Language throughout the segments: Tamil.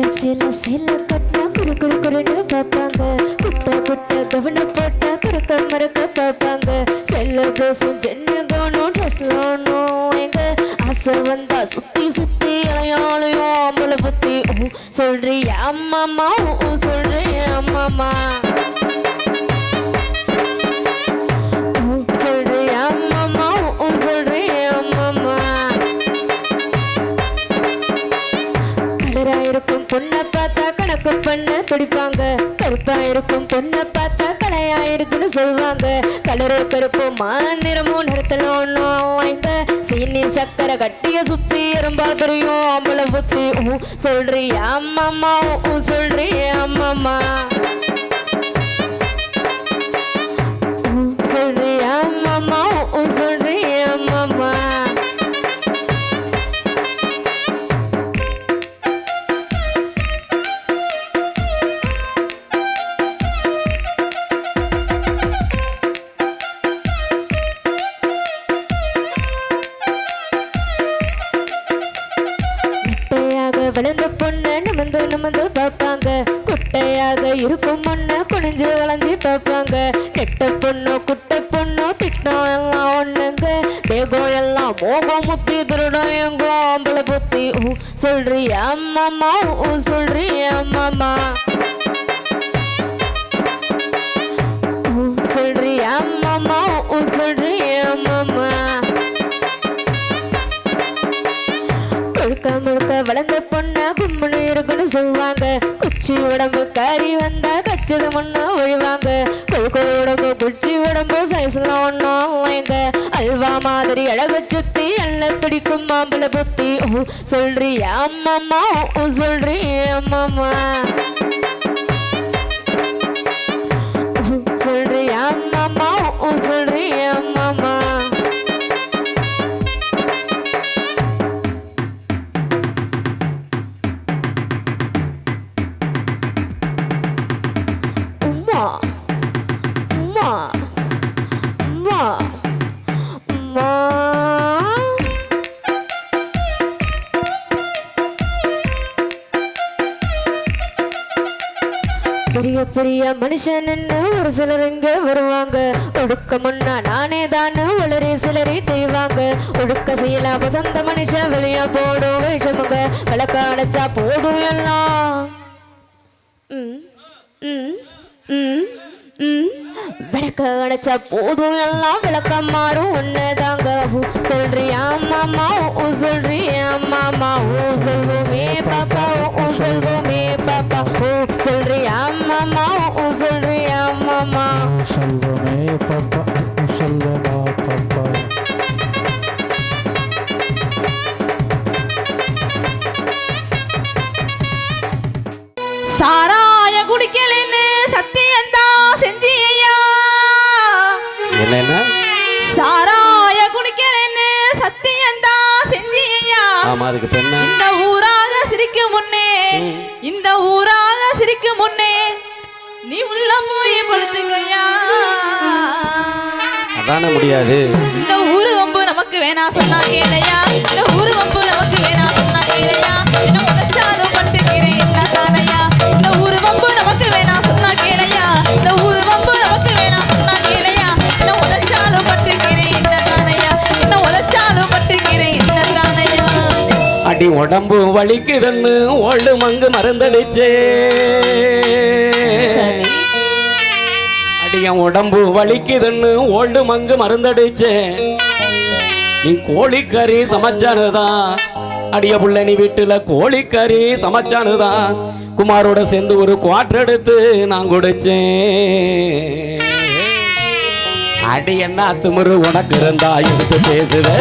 சில சில சில கட்டினா குறு குறு குருன்னு பார்ப்பாங்க. குட்டை குட்டை கவனம் போட்டா குறுக்க மறுக்க பார்ப்பாங்க. செல்ல பேசும் ஜென்னு கவனம் ட்ரெஸ்லாம் எங்க ஆசை வந்தா சுத்தி சுத்தி இளையாளையும் அம்பளை பத்தி சொல்றியா அம்மாமா சொல்றியா அம்மாமா துடிப்பாங்க கருப்பா இருக்கும் பொண்ணை பார்த்தா கலையா இருக்குன்னு சொல்லுவாங்க கலரு பெருப்பும் மாநிறமும் நிறத்துல ஒன்றும் வாய்ந்த சீனி சக்கரை கட்டிய சுத்தி எறும்பா தெரியும். அம்பளை புத்தி சொல்றியா அம்மாமா அம்மா சொல்றியா அம்மாமா கெட்ட பொண்ணு குட்ட பொண்ணு திட்டம் எல்லாம் ஒண்ணுங்க. தேகம் எல்லாம் மோகம் முத்தி திருடம் எங்கோ ஆம்பளை புத்தி. ஊ சொல்றியா அம்மாமா ஊ சொல்றியா அம்மாமா ஊ சொல்றியா அம்மாமா ஊ சொல்றியா அம்மாமா முழுக்க முழுக்க வளர்ந்த பொண்ணு கும்முன்னு இருக்குன்னு சொல்லுவாங்க குச்சி உடம்பு கறி வந்தா கச்சது மண்ணா ஒழிவாங்க. கொழுக்க உடம்பு குச்சி உடம்பு சைஸ்லாம் ஒன்றும் வாங்க அல்வா மாதிரி அழகு சுத்தி எல்லாம் துடிக்கும் மாம்பழ புத்தி. சொல்றியா அம்மாமா சொல்றியா அம்மாமா பெரிய பெரிய மனுஷன்னு ஒரு சிலர் இங்க வருவாங்க. ஒடுக்க முன்னா நானே தானே உளறி சிலரை தெய்வாங்க. ஒடுக்க செய்யல வசந்த மனுஷன் வெளியா போடும் விஷமுங்க. விளக்க அடைச்சா போதும் எல்லாம். ம் ம் ம். விளக்க அடைச்ச போதும் எல்லாம் விளக்க மாறும். ஒன்னதாங்க சொல்றியா மாமா ஊ சொல்றியா மாமா ஊ சொல்வோமே பாப்பா ஊ சொல்வோமே பாப்பா ஊ சொல்றியா மாமா ஊ சொல்றியா மாமா. சொல்வோமே பாப்பா அதுக்கு பெண்ண இந்த ஊராக சிரிக்கும் முன்னே இந்த ஊராக சிரிக்கும் முன்னே நீ உள்ள போய் படுத்துங்கய்யா அதானே முடியாது. இந்த ஊரு வம்பு நமக்கு வேணா சொன்னா கேளையா? இந்த ஊரு வம்பு நமக்கு வேணா சொன்னா கேளையா? உடம்பு வலிக்குதுன்னு ஓல்டு மங்கு மருந்தடிச்சே அடி என் உடம்பு வலிக்குதுன்னு ஓல்டு மங்கு மருந்தடிச்சே. நீ கோழிக்கறி சமைச்சானுதான் அடிய புள்ள நீ வீட்டுல கோழிக்கறி சமைச்சானுதான் குமாரோட சேர்ந்து ஒரு குவாட்டர் எடுத்து நான் குடிச்சேன். அடி என்ன திமிரு உனக்கு இருந்தா எடுத்து பேசுது.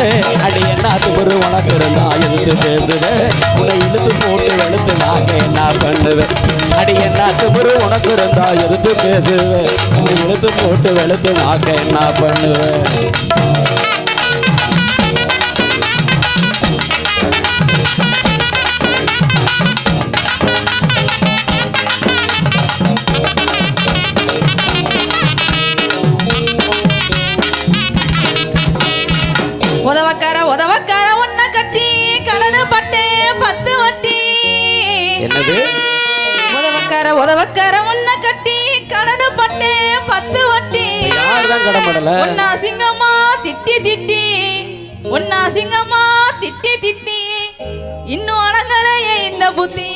அடி என்ன திமிரு உனக்கு இருந்தா எடுத்து பேசுது. உன்னை இழுத்து போட்டு வெளுத்து நாங்க என்ன பண்ணுவேன் அடி என்ன திமிரு உனக்கு இருந்தா எடுத்து பேசுவேன் உன்னை இழுத்து போட்டு வெளுத்து நாங்க என்ன பண்ணுவேன் உதவக்கார உதவக்கார ஒன்ன கட்டி கடனு பட்டே பத்து வட்டி. ஒன்னா சிங்கம்மா திட்டி திட்டி. ஒன்னா சிங்கம்மா திட்டி திட்டி. இன்னும் அடங்கலையே இந்த புத்தி.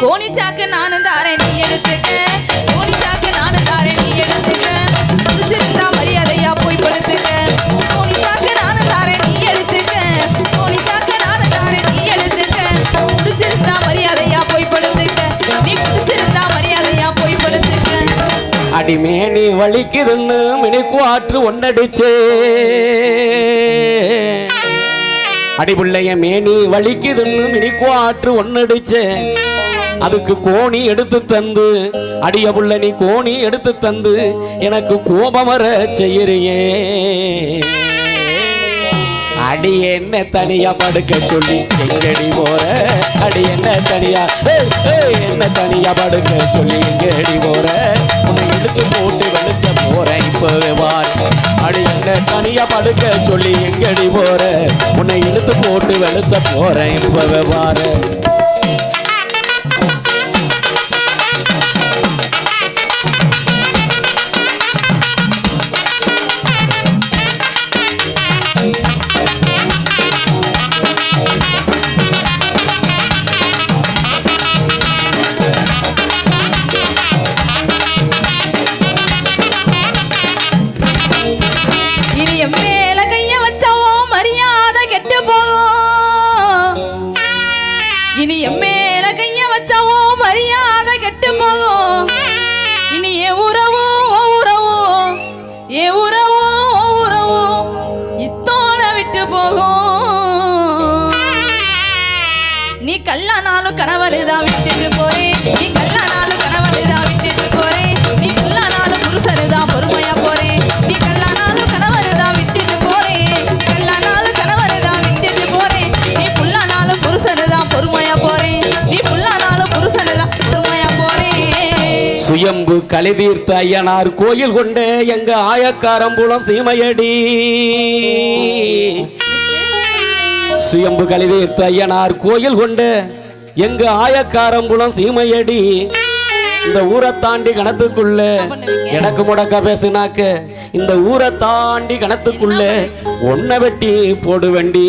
கோணி சாக்கு நானும் தாரேன் நீ எடுத்துக்க. அடிமேனி வலிக்குதுன்னு மினிக்கு ஆற்று ஒன்னடிச்சே அடிபுள்ளைய மேனி வலிக்குதுன்னு மினிக்கு ஆற்று ஒன்னடிச்சே. அதுக்கு கோணி எடுத்து தந்து அடிய புள்ள நீ கோணி எடுத்து தந்து எனக்கு கோபம் வர செய்யறியே. அடி என்ன தனியா படுக்க சொல்லி எங்கடி போற? அடி என்ன தனியா? என்ன தனியா படுக்க சொல்லி எங்கடி போற? உன்னை இழுத்து போட்டு வெளுக்க போற இப்பவே வார் அடி என்ன தனியா படுக்க சொல்லி எங்கடி போற? உன்னை இழுத்து போட்டு வெளுத்த போற இப்பவே வாரு மரியாதை கெட்டு போகும் இனி என் உறவு ஓ உறவு? என் உறவு இத்தோட விட்டு போகும். நீ கல்லானாலும் கணவருதான் விட்டுட்டு போய் நீ கலிதீர்த்த ஐயனார் கோயில் கொண்ட எங்க ஆயக்காரம்புலம் சீமையடி. சுயம்பு கலிதீர்த்த ஐயனார் கோயில் கொண்ட எங்க ஆயக்காரம்புலம் சீமையடி. இந்த ஊரை தாண்டி கணத்துக்குள்ள எனக்கு முடக்க பேசுனாக்க இந்த ஊரை தாண்டி கணத்துக்குள்ள ஒன்ன வெட்டி போடு வண்டி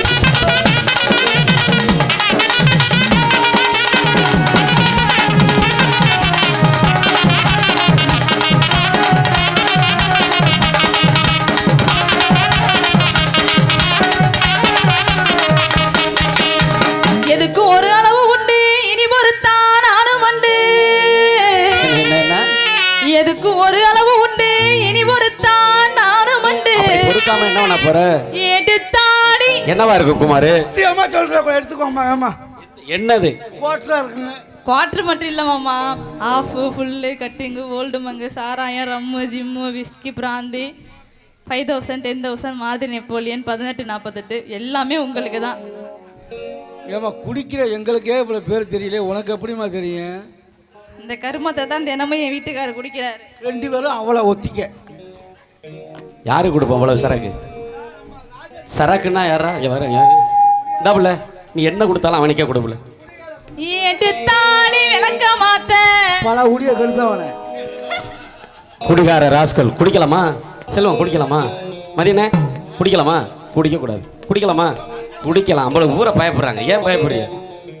பண்ண போற? எடுத்தாடி என்னவா இருக்கும் குமாரு? சத்தியமா சொல்றேன் எடுத்துக்கோமா ஏமா என்னது? கோட்டரா குவார்டர் மட்டும் இல்லை மாமா. ஆஃபு ஃபுல்லு கட்டிங்கு ஓல்டு மங்கு சாராயம் rum gin whisky brandy. Five thousand ten thousand மாதிரி நெப்போலியன் பதினெட்டு நாற்பத்தெட்டு எல்லாமே உங்களுக்கு தான். ஏமா குடிக்கிற எங்களுக்கே இவ்வளவு பேர் தெரியல. உனக்கு எப்படிமா தெரியும்? இந்த கருமத்தை தான் தினமும் என் வீட்டுக்காரர் குடிக்கிறாரு. ரெண்டு பேரும் அவளை ஒத்திக்க. யாரு கொடுப்போம் அவ்வளவு சரக்கு? சரக்குன்னா யாரா யார யாரு இந்தாப்புல நீ என்ன கொடுத்தாலும் அவனுக்கே கொடுப்பல விளக்க மாத்த. பல உடிய கெடுத்தவன குடிகார ராஸ்கல் குடிக்கலாமா? செல்வம் குடிக்கலாமா? மதியனே குடிக்கலாமா? குடிக்க கூடாது. குடிக்கலாமா? குடிக்கலாம். அவ்வளவு ஊரை பயப்படுறாங்க. ஏன் பயப்படுறீங்க?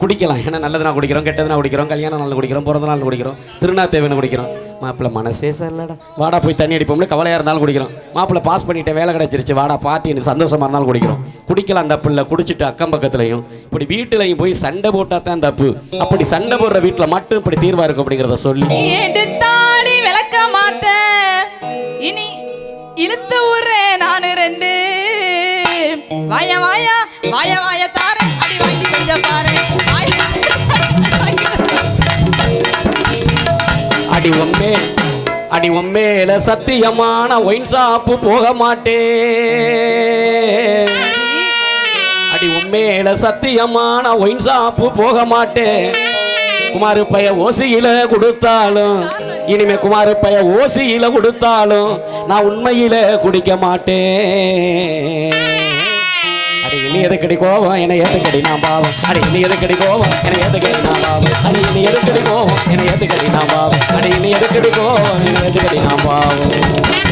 குடிக்கலாம். ஏன்னா நல்லதுனா குடிக்கிறோம் கெட்டதுனா குடிக்கிறோம் கல்யாண நாள் குடிக்கிறோம் பிறந்த நாள் குடிக்கிறோம் திருநா தேவைன்னு குடிக்கிறோம். மாப்பிள்ள மனசே சரியில்லடா. வாடா போய் தண்ணி அடிப்போம்ல கவலையாக இருந்தாலும் குடிக்கிறோம் மாப்பிள்ளை பாஸ் பண்ணிட்டு வேலை கிடைச்சிருச்சு. வாடா பார்ட்டின்னு சந்தோஷமா இருந்தாலும் குடிக்கிறோம் குடிக்கலாம் அந்த பிள்ளை குடிச்சிட்டு அக்கம் பக்கத்துலையும். இப்படி வீட்டுலையும் போய் சண்டை போட்டால் தான் தப்பு. அப்படி சண்டை போடுற வீட்டில் மட்டும் இப்படி தீர்வா இருக்கும் அப்படிங்கிறத சொல்லி. எடுத்தாடி விளக்க மாத்த இனி இழுத்து விடுறேன் நானு ரெண்டு. வாய வாயா வாய வாய தாரே அடி வாங்கி கொஞ்சம் பாரு அடி ஒம்பே அடி உம்மேல சத்தியமான ஒயின் சாப்பு போக மாட்டேன் அடி உம்மேல சத்தியமான ஒயின் சாப்பு போக மாட்டேன் குமாரு பைய ஓசியில கொடுத்தாலும் இனிமே குமார பைய ஓசியில கொடுத்தாலும் நான் உண்மையில குடிக்க மாட்டேன் நீ இனி எதுக்கடி கோவம் என்னை ஏத்துக்கடி நான் பாவம். அடி நீ எதுக்கடி கோவம் என்னை ஏத்துக்கடி நான் பாவம். அடி நீ எதுக்கடி கோவம் என்னை ஏத்துக்கடி நான் பாவம். அடி நீ எதுக்கடி கோவம் என்னை ஏத்துக்கடி நான் பாவம்.